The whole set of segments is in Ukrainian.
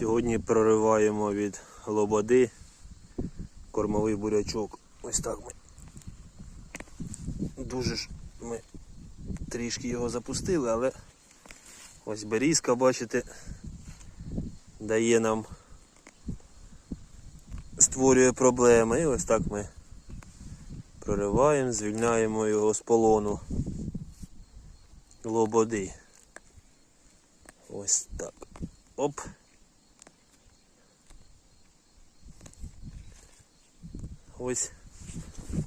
Сьогодні прориваємо від лободи кормовий бурячок. Ось так ми. Дуже ж ми трішки його запустили, але ось берізка, бачите, дає нам, створює проблеми. І ось так ми прориваємо, звільняємо його з полону лободи. Ось так. Оп. Ось,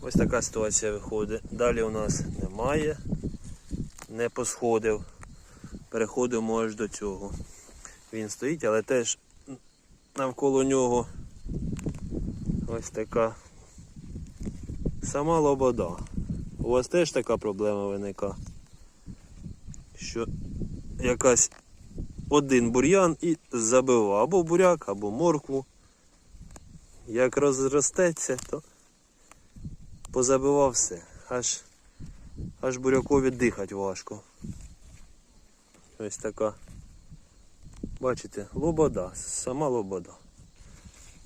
ось така ситуація виходить. Далі у нас немає, не посходив. Переходимо аж до цього. Він стоїть, але теж навколо нього ось така сама лобода. У вас теж така проблема виникає, що якась один бур'ян і забивав або буряк, або моркву. Як розростеться, то позабивав все. Аж, аж бурякові дихати важко. Ось така. Бачите, лобода, сама лобода.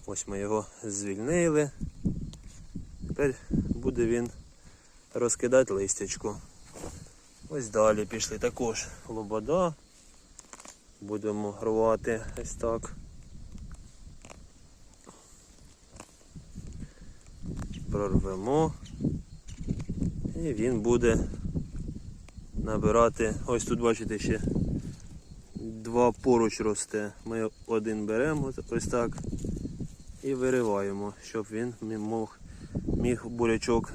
Ось ми його звільнили. Тепер буде він розкидати листячку. Ось далі пішли також лобода. Будемо рвати ось так. Прорвемо. І він буде набирати. Ось тут бачите ще два поруч росте. Ми один беремо ось- так і вириваємо, щоб він міг, міг бурячок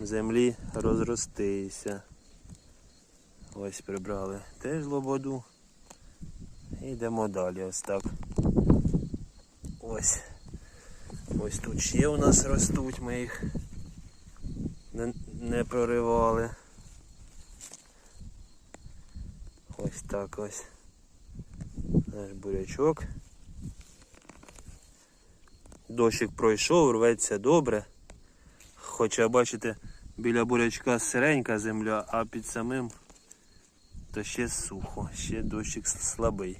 землі розростися. Ось прибрали теж лободу. І йдемо далі ось так. Ось. Ось тут ще у нас ростуть, ми їх не, не проривали. Ось так ось. Наш бурячок. Дощик пройшов, рветься добре. Хоча, бачите, біля бурячка сиренька земля, а під самим то ще сухо, ще дощик слабий.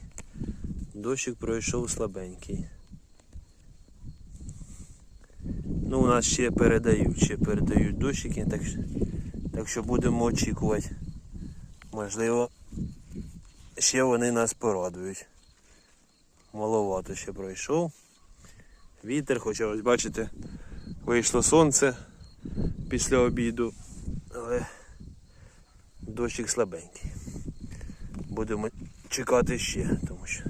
Дощик пройшов слабенький. Ну, у нас ще передають, ще передають дощики, так, так що будемо очікувати. Можливо, ще вони нас порадують. Маловато ще пройшов. Вітер, хоча ось бачите, вийшло сонце після обіду, але дощик слабенький. Будемо чекати ще, тому що